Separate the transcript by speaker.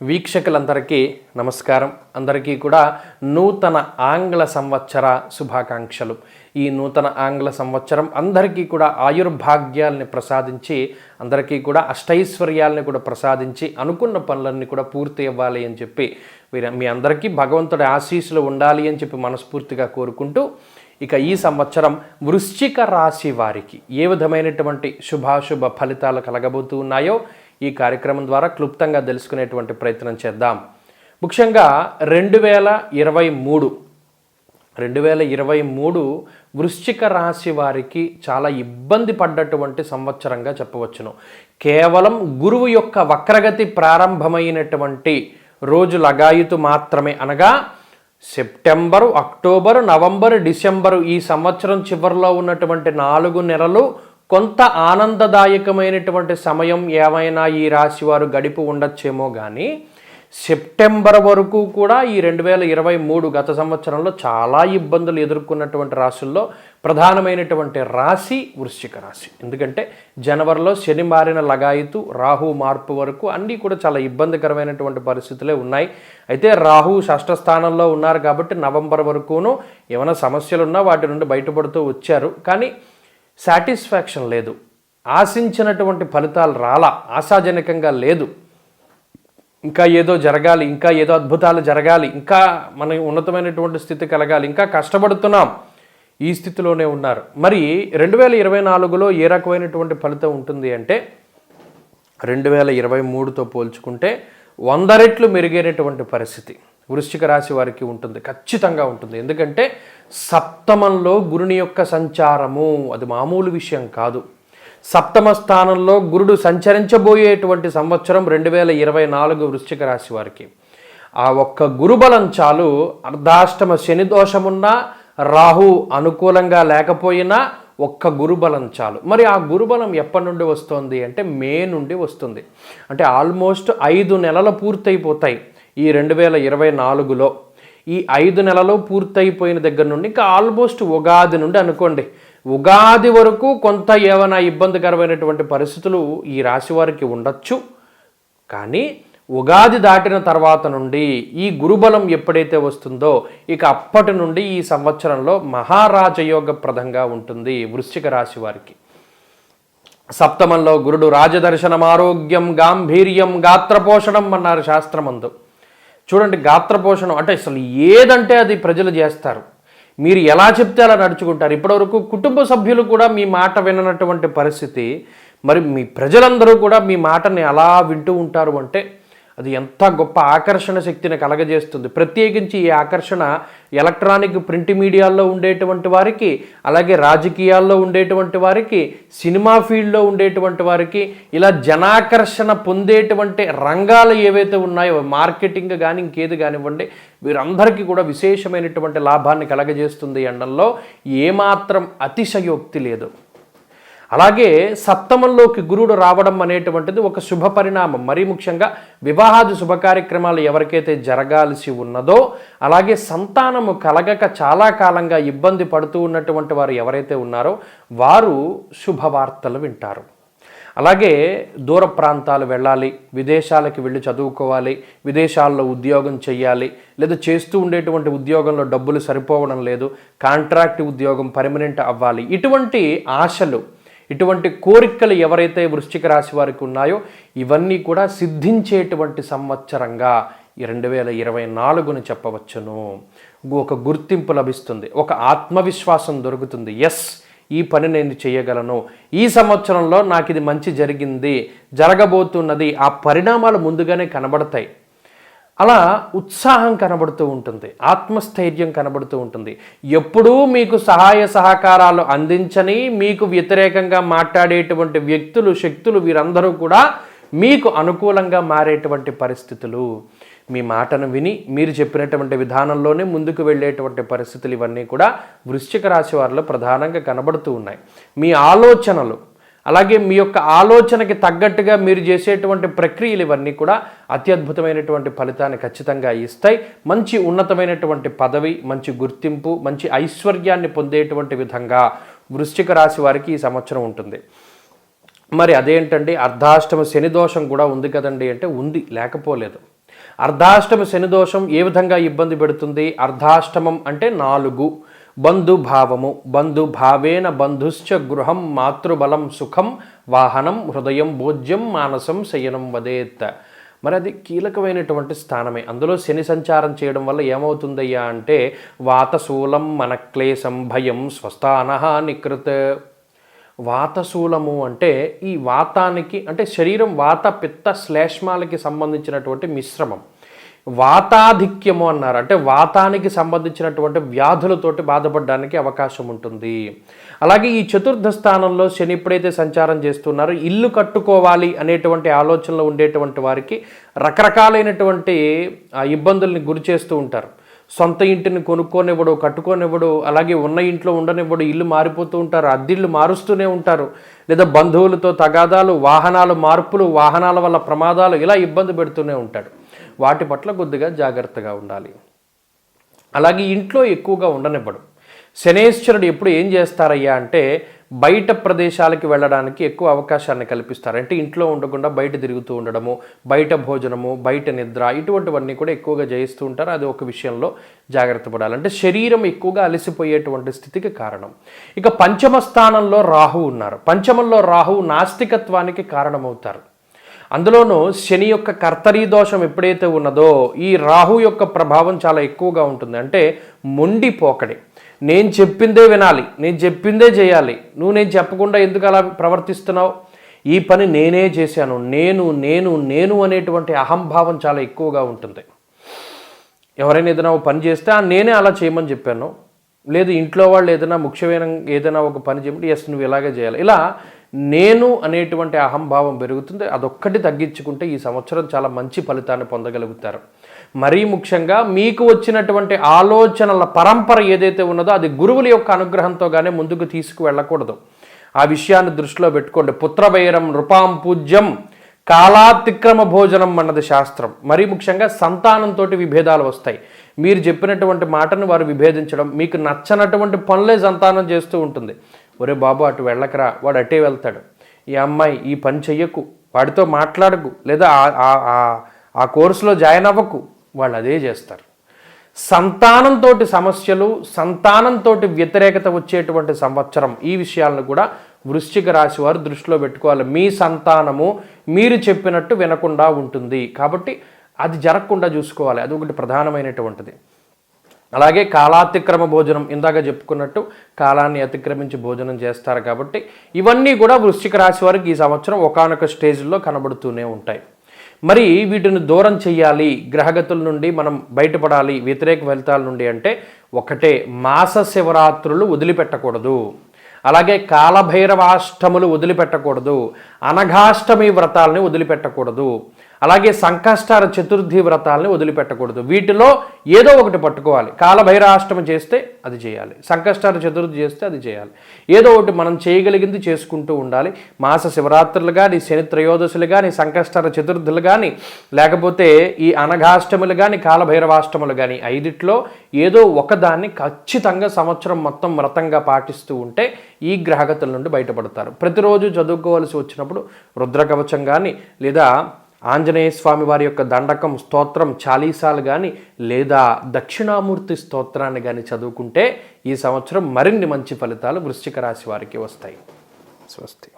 Speaker 1: వీక్షకులందరికీ నమస్కారం. అందరికీ కూడా నూతన ఆంగ్ల సంవత్సర శుభాకాంక్షలు. ఈ నూతన ఆంగ్ల సంవత్సరం అందరికీ కూడా ఆయుర్భాగ్యాల్ని ప్రసాదించి అందరికీ కూడా అష్టైశ్వర్యాల్ని కూడా ప్రసాదించి అనుకున్న పనులన్నీ కూడా పూర్తి అవ్వాలి అని చెప్పి మీ అందరికీ భగవంతుడి ఆశీస్సులు ఉండాలి అని చెప్పి మనస్ఫూర్తిగా కోరుకుంటూ ఇక ఈ సంవత్సరం వృశ్చిక రాశి వారికి ఏ విధమైనటువంటి శుభాశుభ ఫలితాలు కలగబోతూ ఉన్నాయో ఈ కార్యక్రమం ద్వారా క్లుప్తంగా తెలుసుకునేటువంటి ప్రయత్నం చేద్దాం. ముఖ్యంగా రెండు వేల ఇరవై మూడు రెండు వేల ఇరవై మూడు వృశ్చిక రాశి వారికి చాలా ఇబ్బంది పడ్డటువంటి సంవత్సరంగా చెప్పవచ్చును. కేవలం గురువు యొక్క వక్రగతి ప్రారంభమైనటువంటి రోజు లగాయుతు మాత్రమే అనగా సెప్టెంబరు అక్టోబరు నవంబరు డిసెంబరు ఈ సంవత్సరం చివరిలో ఉన్నటువంటి నాలుగు నెలలు కొంత ఆనందదాయకమైనటువంటి సమయం ఏమైనా ఈ రాశి వారు గడిపి ఉండొచ్చేమో కానీ సెప్టెంబర్ వరకు కూడా ఈ రెండు వేల ఇరవై మూడు గత సంవత్సరంలో చాలా ఇబ్బందులు ఎదుర్కొన్నటువంటి రాశుల్లో ప్రధానమైనటువంటి రాశి వృశ్చిక రాశి. ఎందుకంటే జనవరిలో శని మారిన లగాయితు రాహు మార్పు వరకు అన్నీ కూడా చాలా ఇబ్బందికరమైనటువంటి పరిస్థితులే ఉన్నాయి. అయితే రాహు షష్ఠ స్థానంలో ఉన్నారు కాబట్టి నవంబర్ వరకును ఏమైనా సమస్యలున్నా వాటి నుండి బయటపడుతూ వచ్చారు. కానీ సాటిస్ఫాక్షన్ లేదు. ఆశించినటువంటి ఫలితాలు రాలా. ఆశాజనకంగా లేదు. ఇంకా ఏదో జరగాలి ఇంకా ఏదో అద్భుతాలు జరగాలి ఇంకా మన ఉన్నతమైనటువంటి స్థితి కలగాలి ఇంకా కష్టపడుతున్నాం. ఈ స్థితిలోనే ఉన్నారు. మరి రెండు వేల ఇరవై నాలుగులో ఏ రకమైనటువంటి ఫలితం ఉంటుంది అంటే రెండు వేల ఇరవై మూడుతో పోల్చుకుంటే వంద రెట్లు మెరుగైనటువంటి పరిస్థితి. వృశ్చిక రాశి వారికి ఉంటుంది ఖచ్చితంగా ఉంటుంది. ఎందుకంటే సప్తమంలో గురుని యొక్క సంచారము అది మామూలు విషయం కాదు. సప్తమ స్థానంలో గురుడు సంచరించబోయేటువంటి సంవత్సరం రెండు వేల ఇరవై నాలుగు వృశ్చిక రాశి వారికి. ఆ ఒక్క గురుబలం చాలు అర్ధాష్టమ శని దోషమున్నా రాహు అనుకూలంగా లేకపోయినా ఒక్క గురుబలం చాలు. మరి ఆ గురుబలం ఎప్పటి నుండి వస్తుంది అంటే మే నుండి వస్తుంది. అంటే ఆల్మోస్ట్ ఐదు నెలలు పూర్తయిపోతాయి. ఈ రెండు వేల ఇరవై నాలుగులో ఈ ఐదు నెలలు పూర్తయిపోయిన దగ్గర నుండి ఇంకా ఆల్మోస్ట్ ఉగాది నుండి అనుకోండి. ఉగాది వరకు కొంత ఏమైనా ఇబ్బందికరమైనటువంటి పరిస్థితులు ఈ రాశి వారికి ఉండొచ్చు. కానీ ఉగాది దాటిన తర్వాత నుండి ఈ గురుబలం ఎప్పుడైతే వస్తుందో ఇక అప్పటి నుండి ఈ సంవత్సరంలో మహారాజయోగప్రదంగా ఉంటుంది వృశ్చిక రాశి వారికి. సప్తమంలో గురుడు రాజదర్శనం ఆరోగ్యం గాంభీర్యం గాత్రపోషణం అన్నారు శాస్త్రమందు. చూడండి గాత్రపోషణం అంటే అసలు ఏదంటే అది ప్రజలు చేస్తారు. మీరు ఎలా చెప్తే అలా నడుచుకుంటారు. ఇప్పటివరకు కుటుంబ సభ్యులు కూడా మీ మాట విననటువంటి పరిస్థితి మరి మీ ప్రజలందరూ కూడా మీ మాటని ఎలా వింటూ ఉంటారు అంటే అది ఎంత గొప్ప ఆకర్షణ శక్తిని కలగజేస్తుంది. ప్రత్యేకించి ఈ ఆకర్షణ ఎలక్ట్రానిక్ ప్రింట్ మీడియాల్లో ఉండేటువంటి వారికి అలాగే రాజకీయాల్లో ఉండేటువంటి వారికి సినిమా ఫీల్డ్లో ఉండేటువంటి వారికి ఇలా జనాకర్షణ పొందేటువంటి రంగాలు ఏవైతే ఉన్నాయో మార్కెటింగ్ కానీ ఇంకేది కానివ్వండి వీరందరికీ కూడా విశేషమైనటువంటి లాభాన్ని కలగజేస్తుంది అనడంలో ఏమాత్రం అతిశయోక్తి లేదు. అలాగే సప్తమంలోకి గురుడు రావడం అనేటువంటిది ఒక శుభ పరిణామం. మరీ ముఖ్యంగా వివాహాది శుభ కార్యక్రమాలు ఎవరికైతే జరగాల్సి ఉన్నదో అలాగే సంతానము కలగక చాలా కాలంగా ఇబ్బంది పడుతూ ఉన్నటువంటి వారు ఎవరైతే ఉన్నారో వారు శుభవార్తలు వింటారు. అలాగే దూర ప్రాంతాలు వెళ్ళాలి విదేశాలకి వెళ్ళి చదువుకోవాలి విదేశాల్లో ఉద్యోగం చేయాలి లేదా చేస్తూ ఉండేటువంటి ఉద్యోగంలో డబ్బులు సరిపోవడం లేదు కాంట్రాక్ట్ ఉద్యోగం పర్మనెంట్ అవ్వాలి. ఇటువంటి ఆశలు ఇటువంటి కోరికలు ఎవరైతే వృశ్చిక రాశి వారికి ఉన్నాయో ఇవన్నీ కూడా సిద్ధించేటువంటి సంవత్సరంగా ఈ రెండు వేల ఇరవై నాలుగును చెప్పవచ్చును. ఒక గుర్తింపు లభిస్తుంది ఒక ఆత్మవిశ్వాసం దొరుకుతుంది. ఎస్ ఈ పని నేను చేయగలను. ఈ సంవత్సరంలో నాకు ఇది మంచి జరిగింది జరగబోతున్నది. ఆ పరిణామాలు ముందుగానే కనబడతాయి. అలా ఉత్సాహం కనబడుతూ ఉంటుంది ఆత్మస్థైర్యం కనబడుతూ ఉంటుంది. ఎప్పుడూ మీకు సహాయ సహకారాలు అందించని మీకు వ్యతిరేకంగా మాట్లాడేటువంటి వ్యక్తులు శక్తులు వీరందరూ కూడా మీకు అనుకూలంగా మారేటువంటి పరిస్థితులు. మీ మాటను విని మీరు చెప్పినటువంటి విధానంలోనే ముందుకు వెళ్ళేటువంటి పరిస్థితులు ఇవన్నీ కూడా వృశ్చిక రాశి వారిలో ప్రధానంగా కనబడుతూ ఉన్నాయి. మీ ఆలోచనలు అలాగే మీ యొక్క ఆలోచనకి తగ్గట్టుగా మీరు చేసేటువంటి ప్రక్రియలు ఇవన్నీ కూడా అత్యద్భుతమైనటువంటి ఫలితాన్ని ఖచ్చితంగా ఇస్తాయి. మంచి ఉన్నతమైనటువంటి పదవి మంచి గుర్తింపు మంచి ఐశ్వర్యాన్ని పొందేటువంటి విధంగా వృశ్చిక రాశి వారికి ఈ సంవత్సరం ఉంటుంది. మరి అదేంటండి? అర్ధాష్టమ శని దోషం కూడా ఉంది కదండి అంటే ఉంది లేకపోలేదు. అర్ధాష్టమ శని దోషం ఏ విధంగా ఇబ్బంది పెడుతుంది? అర్ధాష్టమం అంటే నాలుగు. బంధుభావము బంధుభావేన బంధుశ్చ గృహం మాతృబలం సుఖం వాహనం హృదయం భోజ్యం మానసం శయనం వదేత్ మరి అది కీలకమైనటువంటి స్థానమే. అందులో శని సంచారం చేయడం వల్ల ఏమవుతుందయ్యా అంటే వాతశూలం మనక్లేశం భయం స్వస్థాన నికృత్. వాతశూలము అంటే ఈ వాతానికి అంటే శరీరం వాత పిత్త శ్లేష్మాలకి సంబంధించినటువంటి మిశ్రమం. వాతాధిక్యము అన్నారు. అంటే వాతానికి సంబంధించినటువంటి వ్యాధులతోటి బాధపడడానికి అవకాశం ఉంటుంది. అలాగే ఈ చతుర్థ స్థానంలో శని ఎప్పుడైతే సంచారం చేస్తున్నారో ఇల్లు కట్టుకోవాలి అనేటువంటి ఆలోచనలో ఉండేటువంటి వారికి రకరకాలైనటువంటి ఇబ్బందుల్ని గురి చేస్తూ ఉంటారు. సొంత ఇంటిని కొనుక్కోనివ్వడు కట్టుకోనివ్వడు అలాగే ఉన్న ఇంట్లో ఉండనివ్వడు ఇల్లు మారిపోతూ ఉంటారు అద్దిళ్ళు మారుస్తూనే ఉంటారు. లేదా బంధువులతో తగాదాలు వాహనాలు మార్పులు వాహనాల వల్ల ప్రమాదాలు ఇలా ఇబ్బంది పెడుతూనే ఉంటాడు. వాటి పట్ల కొద్దిగా జాగ్రత్తగా ఉండాలి. అలాగే ఇంట్లో ఎక్కువగా ఉండనివ్వడు. శనేశ్వరుడు ఎప్పుడు ఏం చేస్తారయ్యా అంటే బయట ప్రదేశాలకి వెళ్ళడానికి ఎక్కువ అవకాశాన్ని కల్పిస్తారు. అంటే ఇంట్లో ఉండకుండా బయట తిరుగుతూ ఉండడము బయట భోజనము బయట నిద్ర ఇటువంటివన్నీ కూడా ఎక్కువగా జయిస్తూ ఉంటారు. అది ఒక విషయంలో జాగ్రత్త పడాలి. అంటే శరీరం ఎక్కువగా అలసిపోయేటువంటి స్థితికి కారణం. ఇక పంచమ స్థానంలో రాహు ఉన్నారు. పంచమంలో రాహు నాస్తికత్వానికి కారణమవుతారు. అందులోనూ శని యొక్క కర్తరీ దోషం ఎప్పుడైతే ఉన్నదో ఈ రాహు యొక్క ప్రభావం చాలా ఎక్కువగా ఉంటుంది. అంటే మొండి పోకడి. నేను చెప్పిందే వినాలి నేను చెప్పిందే చేయాలి. నువ్వు నేను చెప్పకుండా ఎందుకు అలా ప్రవర్తిస్తున్నావు? ఈ పని నేనే చేశాను. నేను నేను నేను అనేటువంటి అహంభావం చాలా ఎక్కువగా ఉంటుంది. ఎవరైనా ఏదైనా ఒక పని చేస్తే నేనే అలా చేయమని చెప్పాను. లేదు ఇంట్లో వాళ్ళు ఏదైనా ముఖ్యమైన ఏదైనా ఒక పని చెప్పి ఎస్ నువ్వు ఇలాగే చేయాలి. ఇలా నేను అనేటువంటి అహంభావం పెరుగుతుంది అదొక్కటి తగ్గించుకుంటే ఈ సంవత్సరం చాలా మంచి ఫలితాన్ని పొందగలుగుతారు. మరీ ముఖ్యంగా మీకు వచ్చినటువంటి ఆలోచనల పరంపర ఏదైతే ఉన్నదో అది గురువుల యొక్క అనుగ్రహంతో కానీ ముందుకు తీసుకువెళ్ళకూడదు. ఆ విషయాన్ని దృష్టిలో పెట్టుకోండి. పుత్రవైరం నృపాం పూజ్యం కాలాతిక్రమ భోజనం అన్నది శాస్త్రం. మరీ ముఖ్యంగా సంతానంతో విభేదాలు వస్తాయి. మీరు చెప్పినటువంటి మాటను వారు విభేదించడం మీకు నచ్చనటువంటి పనులే సంతానం చేస్తూ ఉంటుంది. ఒరే బాబు అటు వెళ్ళకరా వాడు అటే వెళ్తాడు. ఈ అమ్మాయి ఈ పని చెయ్యకు వాడితో మాట్లాడకు లేదా ఆ కోర్సులో జాయిన్ అవ్వకు. వాళ్ళు అదే చేస్తారు. సంతానంతో సమస్యలు సంతానంతో వ్యతిరేకత వచ్చేటువంటి సంవత్సరం ఈ విషయాలను కూడా వృశ్చిక రాశి వారు దృష్టిలో పెట్టుకోవాలి. మీ సంతానము మీరు చెప్పినట్టు వినకుండా ఉంటుంది. కాబట్టి అది జరగకుండా చూసుకోవాలి. అది ఒకటి ప్రధానమైనటువంటిది. అలాగే కాలాతిక్రమ భోజనం ఇందాక చెప్పుకున్నట్టు కాలాన్ని అతిక్రమించి భోజనం చేస్తారు కాబట్టి ఇవన్నీ కూడా వృశ్చిక రాశి వారికి ఈ సంవత్సరం ఒకనొక స్టేజ్లో కనబడుతూనే ఉంటాయి. మరి వీటిని దూరం చెయ్యాలి గ్రహగతుల నుండి మనం బయటపడాలి వ్యతిరేక ఫలితాల నుండి అంటే ఒకటే మాస శివరాత్రులు వదిలిపెట్టకూడదు. అలాగే కాలభైరవాష్టములు వదిలిపెట్టకూడదు. అనఘాష్టమి వ్రతాలని వదిలిపెట్టకూడదు. అలాగే సంకష్టార చతుర్థి వ్రతాలని వదిలిపెట్టకూడదు. వీటిలో ఏదో ఒకటి పట్టుకోవాలి. కాలభైరాష్టమి చేస్తే అది చేయాలి. సంకష్టార చతుర్థి చేస్తే అది చేయాలి. ఏదో ఒకటి మనం చేయగలిగింది చేసుకుంటూ ఉండాలి. మాస శివరాత్రులు కానీ శని త్రయోదశులు కానీ సంకష్టార చతుర్థులు కానీ లేకపోతే ఈ అనఘాష్టములు కానీ కాలభైరవాష్టములు కానీ ఐదిట్లో ఏదో ఒకదాన్ని ఖచ్చితంగా సంవత్సరం మొత్తం వ్రతంగా పాటిస్తూ ఉంటే ఈ గ్రహగతుల నుండి బయటపడతారు. ప్రతిరోజు చదువుకోవాల్సి వచ్చినప్పుడు రుద్రకవచం కానీ లేదా ఆంజనేయ స్వామి వారి యొక్క దండకం స్తోత్రం చాలీసాలు కానీ లేదా దక్షిణామూర్తి స్తోత్రాన్ని కానీ చదువుకుంటే ఈ సంవత్సరం మరిన్ని మంచి ఫలితాలు వృశ్చిక రాశి వారికి వస్తాయి. స్వస్తి.